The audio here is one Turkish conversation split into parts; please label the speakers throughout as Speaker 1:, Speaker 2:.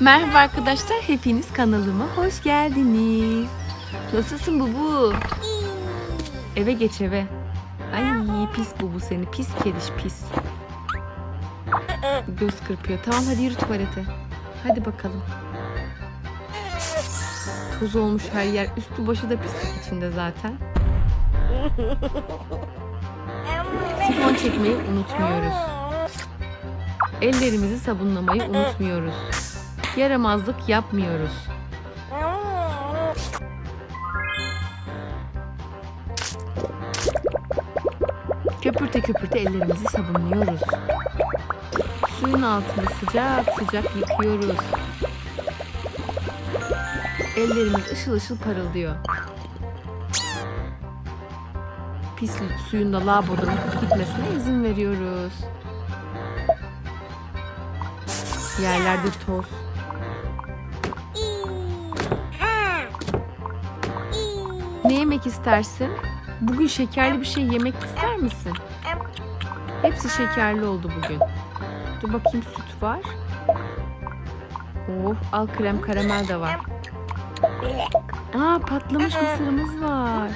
Speaker 1: Merhaba arkadaşlar, hepiniz kanalıma hoş geldiniz. Nasılsın Bubu? Eve geç eve. Ay pis Bubu seni, pis kediş pis. Göz kırpıyor. Tamam hadi yürü tuvalete. Hadi bakalım. Toz olmuş her yer. Üstü başı da pislik içinde zaten. Sifon çekmeyi unutmuyoruz. Ellerimizi sabunlamayı unutmuyoruz. Yaramazlık yapmıyoruz. Köpürte köpürte ellerimizi sabunluyoruz. Suyun altını sıcak sıcak yıkıyoruz. Ellerimiz ışıl ışıl parıldıyor. Pis suyun da lavabodan gitmesine izin veriyoruz. Yerlerde toz. Yemek istersin? Bugün şekerli bir şey yemek ister misin? Hepsi şekerli oldu bugün. Dur bakayım süt var. Oh al krem karamel de var. Aa patlamış mısırımız var.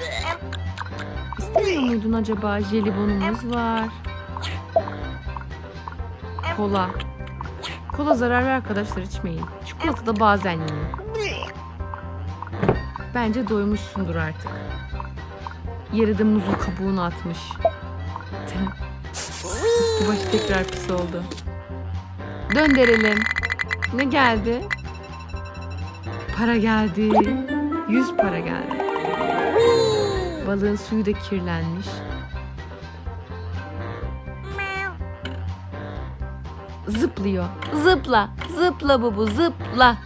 Speaker 1: İstemiyor muydun acaba? Jelibonumuz var. Kola. Kola zararlı arkadaşlar içmeyin. Çikolata da bazen yiyin. Bence doymuşsundur artık. Yarıda muzun kabuğunu atmış. Üstü başı tekrar pis oldu. Döndürelim. Ne geldi? Para geldi. Yüz para geldi. Balığın suyu da kirlenmiş. Zıplıyor. Zıpla. Zıpla bubu zıpla.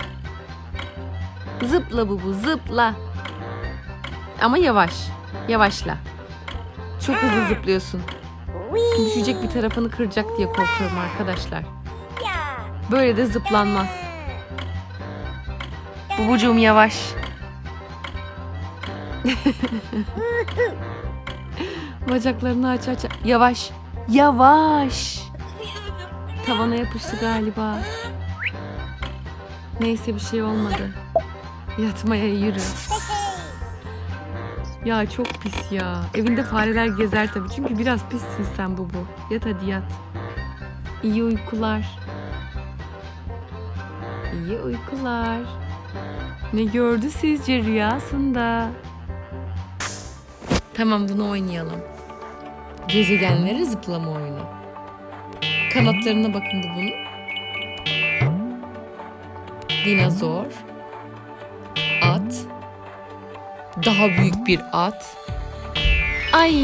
Speaker 1: Zıpla bubu zıpla. Ama yavaş. Yavaşla. Çok hızlı zıplıyorsun. Düşecek bir tarafını kıracak diye korkuyorum arkadaşlar. Böyle de zıplanmaz. Bubucuğum yavaş. Bacaklarını aç aç. Yavaş. Yavaş. Tavana yapıştı galiba. Neyse bir şey olmadı. Yatmaya yürü. Ya çok pis ya. Evinde fareler gezer tabii. Çünkü biraz pissin sen Bubu. Yat hadi yat. İyi uykular. İyi uykular. Ne gördü sizce rüyasında? Tamam bunu oynayalım. Gezegenlere zıplama oyunu. Kanatlarına bakın bu bunun. Dinozor. Daha büyük bir at. Ay.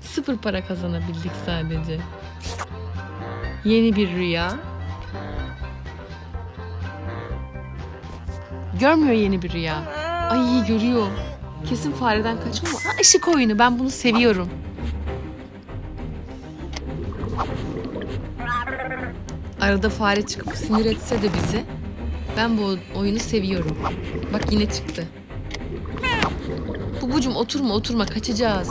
Speaker 1: Sıfır para kazanabildik sadece. Yeni bir rüya. Görmüyor yeni bir rüya. Ay görüyor. Kesin fareden kaçma ama. Ha, ışık oyunu ben bunu seviyorum. Arada fare çıkıp sinir etse de bizi. Ben bu oyunu seviyorum. Bak yine çıktı. Bubucum oturma oturma kaçacağız.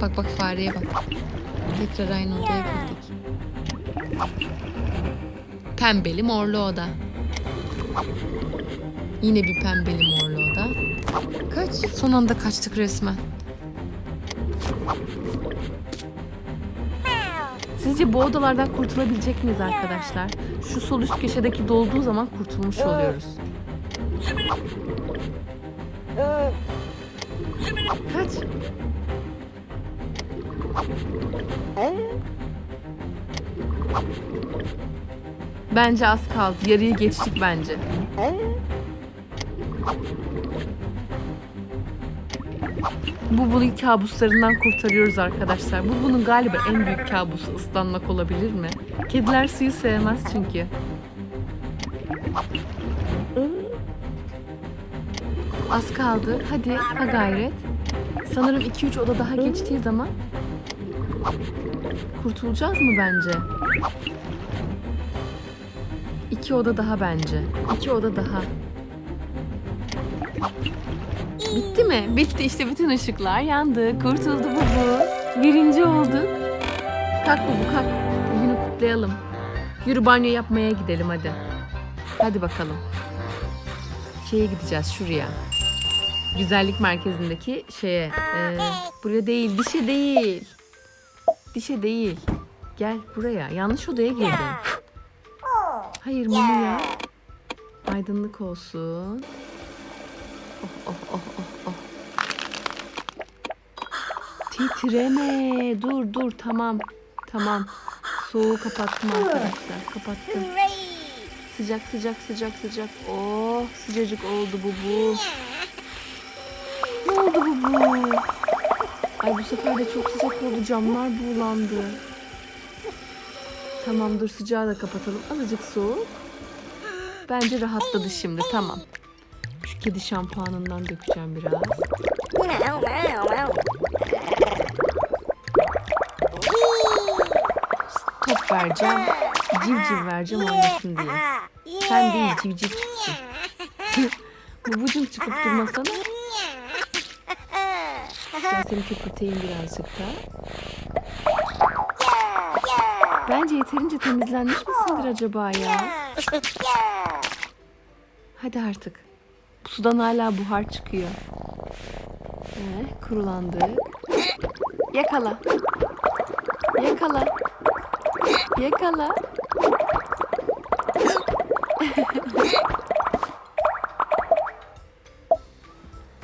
Speaker 1: Bak bak fareye bak. Tekrar aynı odaya girdik. Pembeli morlu oda. Yine bir pembeli morlu oda. Kaç? Son anda kaçtık resmen. Sizce bu odalardan kurtulabilecek miyiz arkadaşlar? Şu sol üst köşedeki dolduğu zaman kurtulmuş oluyoruz. Kaç. Bence az kaldı. Yarıyı geçtik bence. Bu bunun kabuslarından kurtarıyoruz arkadaşlar. Bu bunun galiba en büyük kabusu ıslanmak olabilir mi? Kediler suyu sevmez çünkü. Az kaldı. Hadi ha gayret. Sanırım 2-3 oda daha geçtiği zaman kurtulacağız mı bence? İki oda daha bence. İki oda daha. Mi? Bitti işte bütün ışıklar yandı. Kurtuldu bu bu. Birinci olduk. Kalk bu kalk. Bugünü kutlayalım. Yürü banyo yapmaya gidelim hadi. Hadi bakalım. Şeye gideceğiz şuraya. Güzellik merkezindeki şeye. Ee, buraya değil, dişe değil. Dişe değil. Gel buraya. Yanlış odaya girdin. Hayır Mumi ya. Aydınlık olsun. Oh oh oh. Titreme. Dur dur tamam. Tamam. Soğuğu kapattım arkadaşlar. Kapattım. Sıcak sıcak sıcak sıcak. Oh sıcacık oldu bu bu. Ne oldu bu bu? Ay bu sefer de çok sıcak oldu. Camlar buğulandı. Tamam dur sıcağı da kapatalım. Azıcık soğuk. Bence rahatladı şimdi. Tamam. Şu kedi şampuanından dökeceğim biraz. Vereceğim. Civciv vereceğim oynasın diye. Sen değil civciv çıksın. Babucum çıkıp durmasana. Gel seni köpürteyim birazcık da. Bence yeterince temizlenmiş misindir acaba ya? Hadi artık. Sudan hala buhar çıkıyor. Eh, kurulandık. Yakala. Yakala. Yakala.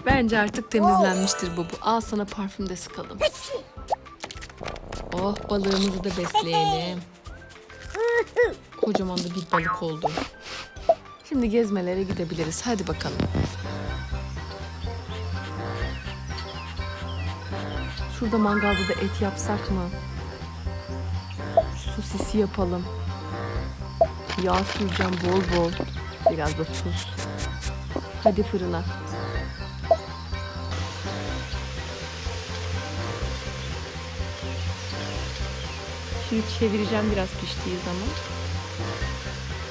Speaker 1: Bence artık temizlenmiştir bu. Al sana parfüm de sıkalım. Oh balığımızı da besleyelim. Kocaman da bir balık oldu. Şimdi gezmelere gidebiliriz. Hadi bakalım. Şurada mangalda da et yapsak mı? Sosisi yapalım. Yağ süreceğim bol bol. Biraz da tuz. Hadi fırına. Şimdi çevireceğim biraz piştiği zaman.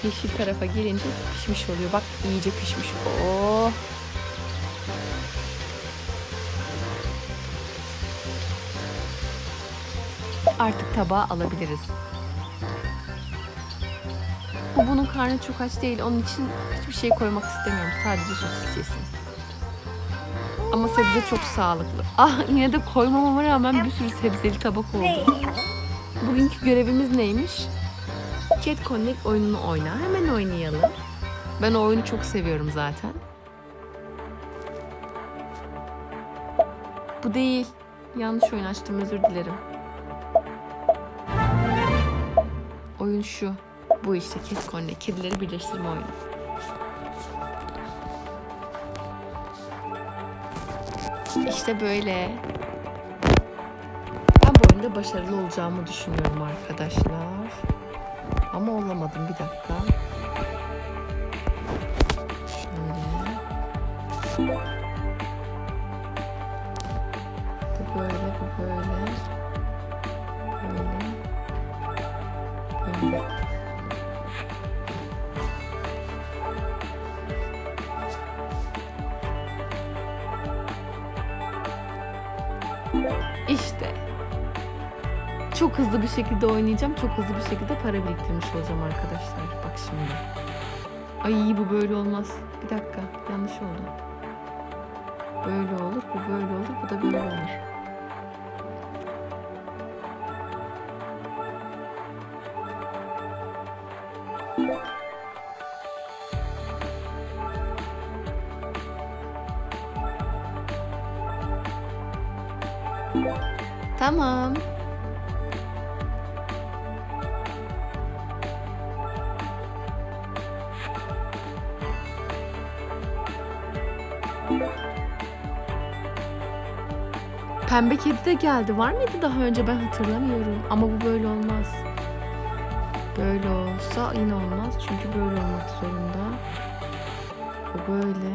Speaker 1: Yeşil tarafa gelince pişmiş oluyor. Bak iyice pişmiş. Oh. Artık tabağa alabiliriz. Bu bunun karnı çok aç değil. Onun için hiçbir şey koymak istemiyorum. Sadece sosis yesin. Ama sebze çok sağlıklı. Ah yine de koymamama rağmen bir sürü sebzeli tabak oldu. Bugünkü görevimiz neymiş? Cat Connect oyununu oyna. Hemen oynayalım. Ben o oyunu çok seviyorum zaten. Bu değil. Yanlış oyun açtım özür dilerim. Oyun şu. Bu işte Cat Connect. Kedileri birleştirme oyunu. İşte böyle. Ben bu oyunda başarılı olacağımı düşünüyorum arkadaşlar. Ama olamadım bir dakika. Şöyle. Bu böyle, bu böyle. Böyle. Böyle. Çok hızlı bir şekilde oynayacağım. Çok hızlı bir şekilde para biriktirmiş olacağım arkadaşlar. Bak şimdi. Ay bu böyle olmaz. Bir dakika. Yanlış oldu. Böyle olur, bu böyle olur, bu da böyle olur. Tamam. Pembe kedi de geldi. Var mıydı daha önce ben hatırlamıyorum. Ama bu böyle olmaz. Böyle olsa yine olmaz. Çünkü böyle olmak zorunda. Bu böyle.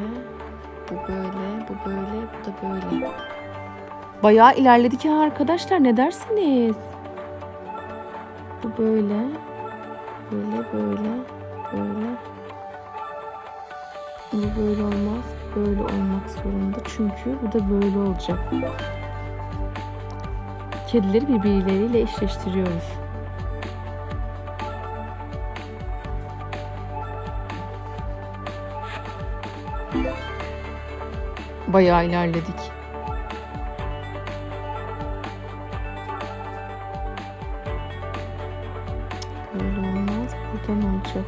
Speaker 1: Bu böyle. Bu böyle. Bu da böyle. Bayağı ilerledik ya arkadaşlar. Ne dersiniz? Bu böyle. Böyle böyle. Böyle. Bu böyle olmaz. Böyle olmak zorunda. Çünkü bu da böyle olacak. kedileri birbirleriyle eşleştiriyoruz. Bayağı ilerledik. Böyle olmaz. Buradan olacak.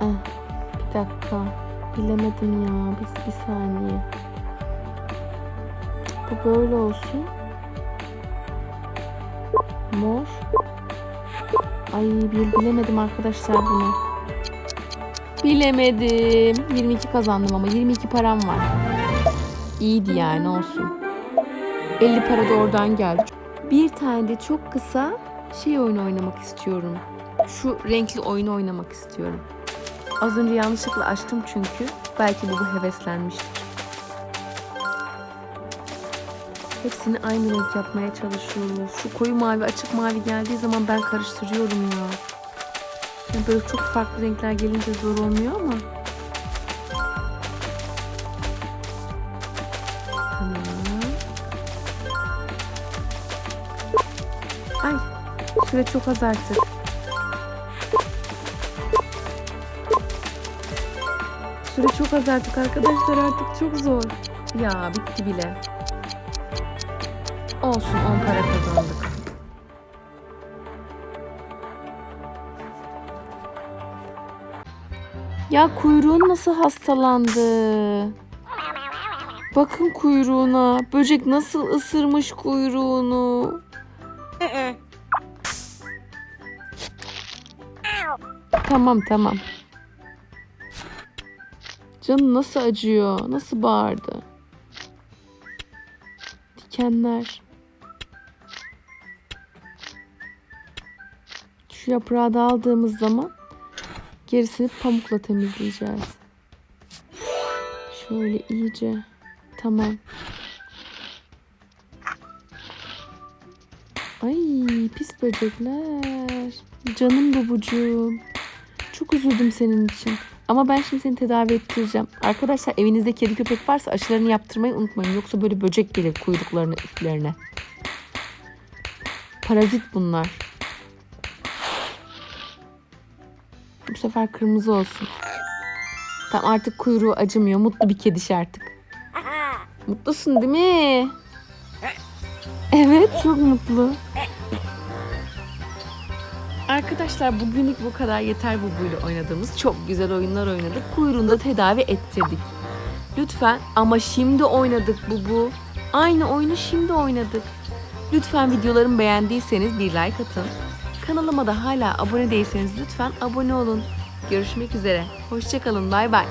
Speaker 1: Aa, bir dakika. Bilemedim ya. Bir, bir saniye. Bu böyle olsun. Mor. Ay bir bilemedim arkadaşlar bunu. Bilemedim. 22 kazandım ama 22 param var. İyiydi yani olsun. 50 para da oradan geldi. Bir tane de çok kısa şey oyunu oynamak istiyorum. Şu renkli oyunu oynamak istiyorum. Az önce yanlışlıkla açtım çünkü. Belki bu, heveslenmiştir. Hepsini aynı renk yapmaya çalışıyoruz. Şu koyu mavi, açık mavi geldiği zaman ben karıştırıyorum ya. Yani böyle çok farklı renkler gelince zor olmuyor ama. Tamam. Ay, süre çok az artık. Süre çok az artık arkadaşlar artık çok zor. Ya bitti bile. Olsun 10 para kazandık. Ya kuyruğun nasıl hastalandı? Bakın kuyruğuna. Böcek nasıl ısırmış kuyruğunu. Tamam tamam. Canı nasıl acıyor? Nasıl bağırdı? Dikenler. Şu yaprağı da aldığımız zaman gerisini pamukla temizleyeceğiz. Şöyle iyice. Tamam. Ay pis böcekler. Canım babucuğum. Çok üzüldüm senin için. Ama ben şimdi seni tedavi ettireceğim. Arkadaşlar evinizde kedi köpek varsa aşılarını yaptırmayı unutmayın. Yoksa böyle böcek gelir kuyruklarına üstlerine. Parazit bunlar. Bu sefer kırmızı olsun. Tamam artık kuyruğu acımıyor. Mutlu bir kediş artık. Mutlusun değil mi? Evet çok mutlu. Arkadaşlar bugünlük bu kadar yeter bu oynadığımız. Çok güzel oyunlar oynadık. Kuyruğunu da tedavi ettirdik. Lütfen ama şimdi oynadık bu bu. Aynı oyunu şimdi oynadık. Lütfen videolarımı beğendiyseniz bir like atın. Kanalıma da hala abone değilseniz lütfen abone olun. Görüşmek üzere. Hoşçakalın. Bay bay.